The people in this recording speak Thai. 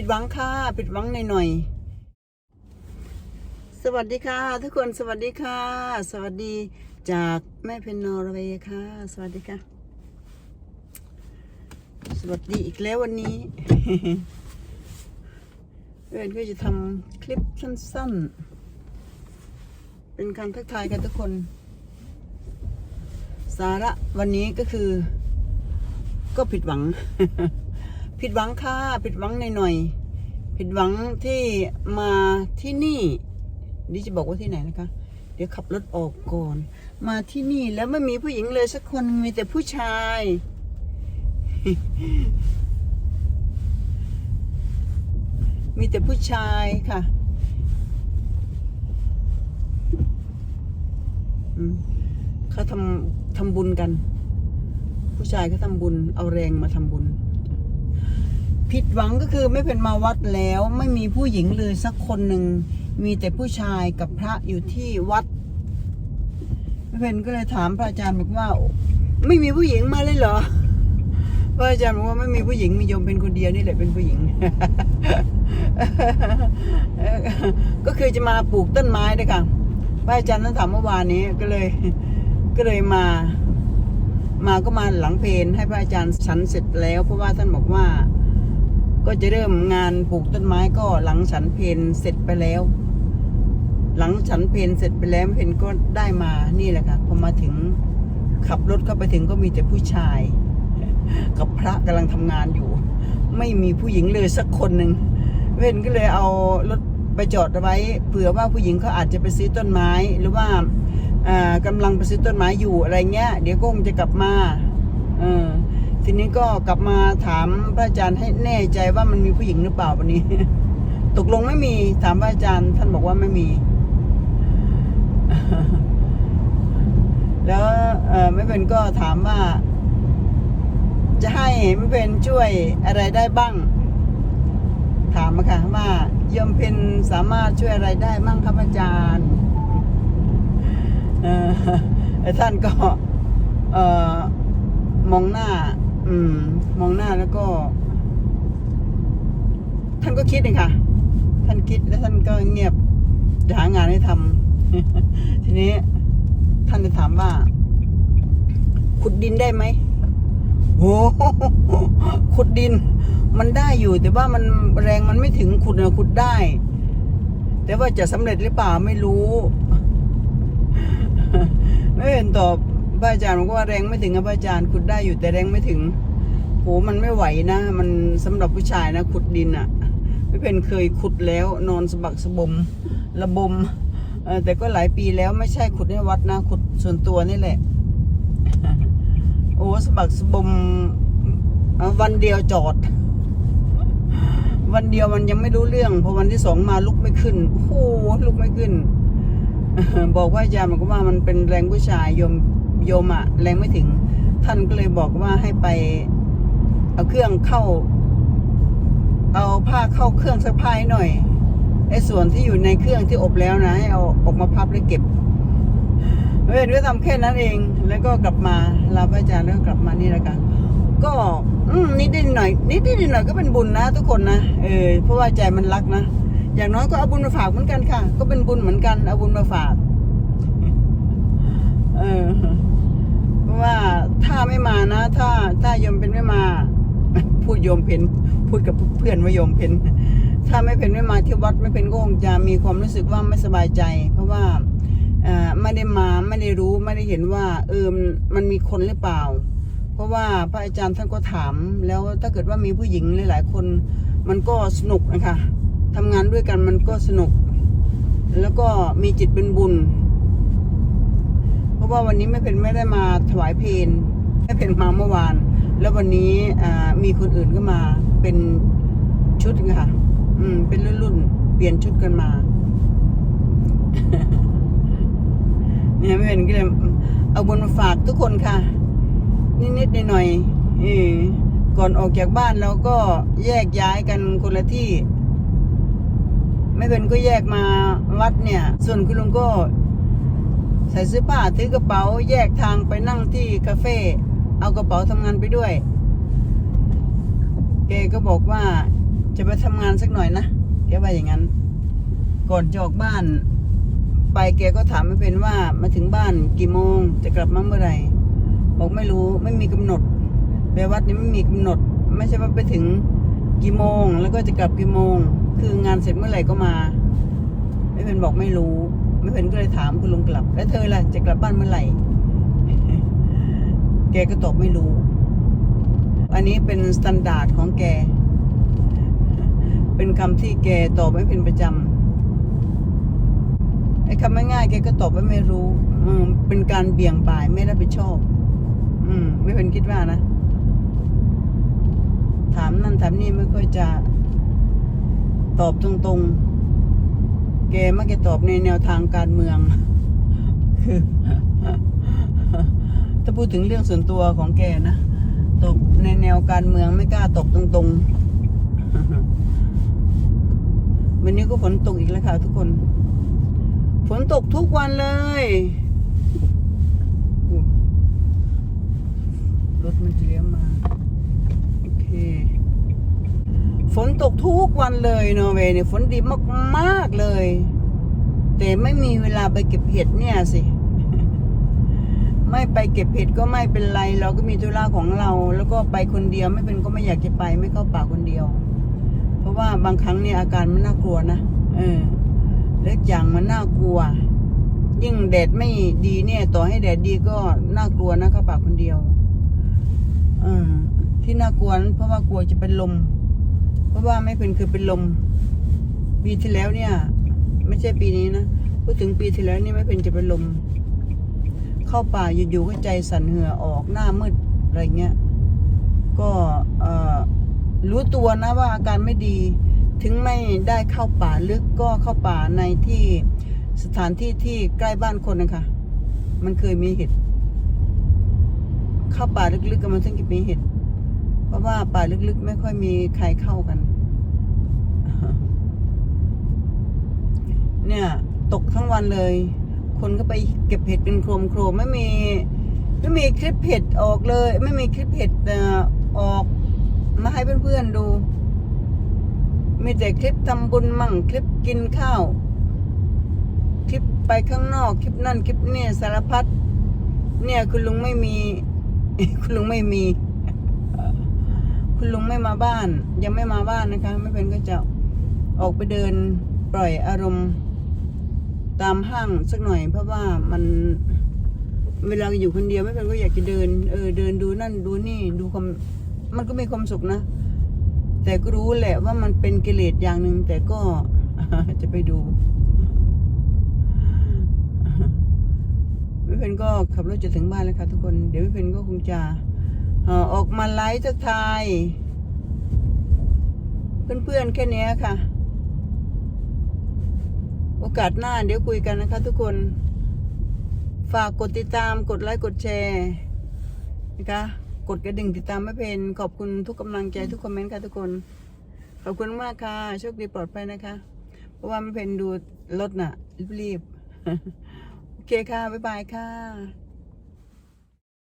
ผิดหวังค่ะผิดหวังหน่อยๆสวัสดีค่ะ ทุกคนสวัสดีค่ะ สวัสดีจากแม่เพนนอร์เวย์ค่ะ สวัสดีค่ะ สวัสดีอีกแล้ววันนี้เพื่อนก็จะทำคลิปสั้นๆ เป็นคำทักทายกันทุกคน สาระวันนี้ก็คือ ก็ผิดหวัง ผิดหวังค่ะผิดหวังหน่อยๆผิดหวังที่มาที่นี่นี่จะบอกว่าที่ไหนนะคะ เดี๋ยวขับรถออกก่อน มาที่นี่แล้วไม่มีผู้หญิงเลยสักคนมีแต่ผู้ชาย มีแต่ผู้ชายค่ะเขาทำทำบุญกัน ผู้ชายเขาทำบุญ เอาแรงมาทำบุญ ผิดหวังก็คือไม่เป็นมาวัดแล้วไม่มีผู้หญิงเลยสักคนหนึ่งมีแต่ผู้ชายกับพระอยู่ที่วัดเป็นก็เลยถามพระอาจารย์บอกว่า ไม่มีผู้หญิงมาเลยเหรอพระอาจารย์บอกว่าไม่มีผู้หญิงมีโยมเป็นคนเดียวนี่แหละเป็นผู้หญิง ก็คือจะมาปลูกต้นไม้ด้วยค่ะพระอาจารย์ท่านถามเมื่อวานนี้ก็เลย ก็เลยมา มาก็มาหลังเพนให้พระอาจารย์ฉันเสร็จแล้ว เพราะว่าท่านบอกว่า ก็จะเริ่มงานปลูกต้นไม้ก็หลังฉันเพนเสร็จไปแล้ว หลังฉันเพนเสร็จไปแล้วเพนก็ได้มานี่แหละค่ะพอมาถึงขับรถเข้าไปถึงก็มีแต่ผู้ชาย กับพระกำลังทำงานอยู่ ไม่มีผู้หญิงเลยสักคนหนึ่งเพนก็เลยเอารถไปจอดไว้เผื่อว่าผู้หญิงเขาอาจจะไปซื้อต้นไม้หรือว่าอ่ากำลังไปซื้อต้นไม้อยู่อะไรเงี้ย เดี๋ยวก็คงจะกลับมา เออ ทีนี้ก็กลับมาถามพระอาจารย์ให้แน่ใจว่ามันมีผู้หญิงหรือเปล่าวันนี้ ตกลงไม่มีถามพระอาจารย์ ท่านบอกว่าไม่มี แล้วเออไม่เป็นก็ถามว่า จะให้ไม่เป็นช่วยอะไรได้บ้าง ถามมาค่ะว่าโยมเพนสามารถช่วยอะไรได้บ้างครับอาจารย์ท่านก็ เออมองหน้า อืม มองหน้าแล้วก็ ท่านก็คิดเองค่ะ ท่านคิดแล้วท่านก็เงียบจะหางานให้ทำทีนี้ ท่านจะถามว่า ขุดดินได้ไหมโอ้โหขุดดิน มันได้อยู่ แต่ว่ามันแรงมันไม่ถึงขุดนะขุดได้ แต่ว่าจะสำเร็จหรือเปล่าไม่รู้ ไม่เห็นตอบ พระอาจารย์บอกว่าแรงไม่ถึงครับพระอาจารย์ขุดได้อยู่แต่แรงไม่ถึงโหมันไม่ไหวนะ มันสำหรับผู้ชายนะ ขุดดินอะ่ะไม่เป็นเคยขุดแล้วนอนสะบักสะบมระบมแต่ก็หลายปีแล้วไม่ใช่ขุดในวัดนะ ขุดส่วนตัวนี่แหละ โอ้สะบักสะบมวันเดียวจอด วันเดียวมันยังไม่รู้เรื่องพอวันที่สองมาลุกไม่ขึ้นโอ้ลุกไม่ขึ้น บอกว่าอาจารย์บอกว่ามันเป็นแรงผู้ชายยม โยมอะแรงไม่ถึง ท่านก็เลยบอกว่าให้ไป เอาเครื่องเข้า เอาผ้าเข้าเครื่องซักผ้าให้หน่อยไอ้ส่วนที่อยู่ในเครื่องที่อบแล้วนะให้เอาออกมาพับแล้วเก็บเว้ยก็ทำแค่นั้นเอง แล้วก็กลับมาลาพระอาจารย์แล้วก็กลับมานี่แหละกันก็นิดนิดหน่อยนิดนิดหน่อยก็เป็นบุญนะ ทุกคนนะเออเพราะว่าใจมันรักนะอย่างน้อยก็เอาบุญมาฝากเหมือนกันค่ะ ก็เป็นบุญเหมือนกันเอาบุญมาฝาก เออ ว่าถ้าไม่มานะ ถ้าถ้ายมเป็นไม่มา พูดโยมเพนพูดกับเพื่อนว่าโยมเพนถ้าไม่เป็นไม่มาที่วัดไม่เป็นก็คงจะมีความรู้สึกว่าไม่สบายใจ เพราะว่าไม่ได้มาไม่ได้รู้ไม่ได้เห็นว่าเออมันมันมีคนหรือเปล่า เพราะว่าพระอาจารย์ท่านก็ถาม แล้วถ้าเกิดว่ามีผู้หญิงหลาย ๆ คนมันก็สนุกนะคะทำงานด้วยกันมันก็สนุก แล้วก็มีจิตเป็นบุญ เพราะว่าวันนี้ไม่เป็นไม่ได้มาถวายเพลงไม่เป็นมาเมื่อวาน แล้ววันนี้มีคนอื่นก็มาเป็นชุดค่ะ อืม เป็นรุ่นๆเปลี่ยนชุดกันมา เนี่ยไม่เป็นก็เลยเอาบุญมาฝากทุกคนค่ะ นิดๆหน่อยๆเออก่อนออกจากบ้านเราก็แยกย้ายกันคนละที่ ไม่เป็นก็แยกมาวัดเนี่ย ส่วนคุณลุงก็ ใส่เสื้อผ้าถือกระเป๋าแยกทางไปนั่งที่คาเฟ่เอากระเป๋าทำงานไปด้วยแกก็บอกว่าจะไปทำงานสักหน่อยนะแกว่าอย่างนั้น ก่อนจะออกบ้าน ไปแกก็ถามไม่เป็นว่ามาถึงบ้านกี่โมงจะกลับมาเมื่อไหร่ บอกไม่รู้ไม่มีกำหนดไปวัดนี้ไม่มีกำหนด ไม่ใช่ว่าไปถึงกี่โมง แล้วก็จะกลับกี่โมง คืองานเสร็จเมื่อไหร่ก็มา ไม่เป็นบอกไม่รู้ ไม่เป็นก็เลยถามคุณลุงกลับ แล้วเธอล่ะจะกลับบ้านเมื่อไหร่ แกก็ตอบไม่รู้ อันนี้เป็นสแตนดาร์ดของแก เป็นคำที่แกตอบไม่เป็นประจำไอ้คำง่ายๆแกก็ตอบว่าไม่รู้ อืม เป็นการเบี่ยงบ่ายไม่รับผิดชอบ อืม ไม่เป็นคิดว่านะ ถามนั่นถามนี่ไม่ค่อยจะ ตอบตรงๆ แกมักจะตอบในแนวทางการเมือง คือถ้าพูดถึงเรื่องส่วนตัวของแกนะตกในแนวการเมืองไม่กล้าตกตรงๆ วันนี้ก็ฝนตกอีกแล้วค่ะทุกคน ฝนตกทุกวันเลย รถมันเลี้ยวมา โอเค ฝนตกทุกวันเลยนอร์เวย์เนี่ยฝนดีมากๆเลย แต่ไม่มีเวลาไปเก็บเห็ดเนี่ยสิ ไม่ไปเก็บเห็ดก็ไม่เป็นไร เราก็มีธุระของเรา แล้วก็ไปคนเดียวไม่เป็นก็ไม่อยากจะไปไม่เข้าป่าคนเดียว เพราะว่าบางครั้งเนี่ยอาการมันน่ากลัวนะเออเล็กอย่างมันน่ากลัว ยิ่งแดดไม่ดีเนี่ย ต่อให้แดดดีก็น่ากลัวนะเข้าป่าคนเดียวเออที่น่ากลัวนั้นเพราะว่ากลัวจะเป็นลม ราะว่าไม่เป็นคือเป็นลมปีที่แล้วเนี่ย ไม่ใช่ปีนี้นะพูดถึงปีที่แล้วนี่ไม่เป็นจะเป็นลม เข้าป่าอยู่ๆก็ใจสั่นเหือออกหน้ามืดอะไรเงี้ยก็รู้ตัวนะว่าอาการไม่ดี ถึงไม่ได้เข้าป่าลึกก็เข้าป่าในที่สถานที่ที่ใกล้บ้านคนนะคะมันเคยมีเห็ดเข้าป่าลึกๆก็มันถึงจะมีเห็ด เพราะว่าป่าลึกๆ ไม่ค่อยมีใครเข้ากัน เนี่ย ตกทั้งวันเลย คนก็ไปเก็บเห็ดเป็นโครมโครมไม่มี ไม่มีคลิปเห็ดออกเลย ไม่มีคลิปเห็ดอ่อออกมาให้เพื่อนๆดู มีแต่คลิปทำบุญมั่งคลิปกินข้าว คลิปไปข้างนอก คลิปนั่นคลิปนี่สารพัด เนี่ยคุณลุงไม่มี คุณลุงไม่มี คุณลุงไม่มาบ้าน ยังไม่มาบ้านนะคะ ไม่เป็นก็จะออกไปเดินปล่อยอารมณ์ตามห้างสักหน่อย เพราะว่ามันเวลาอยู่คนเดียวไม่เป็นก็อยากจะเดิน เออเดินดูนั่นดูนี่ดูความมันก็มีความสุขนะ แต่ก็รู้แหละว่ามันเป็นกิเลสอย่างหนึ่งแต่ก็จะไปดูไม่เพนก็ขับรถจะถึงบ้านแล้วค่ะทุกคน เดี๋ยวไม่เพนก็คงจะ ออกมาไลฟ์ทักทาย เพื่อนๆแค่นี้ค่ะ โอกาสหน้าเดี๋ยวคุยกันนะคะทุกคน ฝากกดติดตามกดไลค์กดแชร์นะคะกดกระดิ่งติดตามไม่เป็นขอบคุณทุกกำลังใจทุกคอมเมนต์ค่ะทุกคน ขอบคุณมากค่ะ โชคดีปลอดภัยนะคะ เพราะว่าไม่เป็นดูรถน่ะ รีบๆ โอเคค่ะ บ๊ายบายค่ะ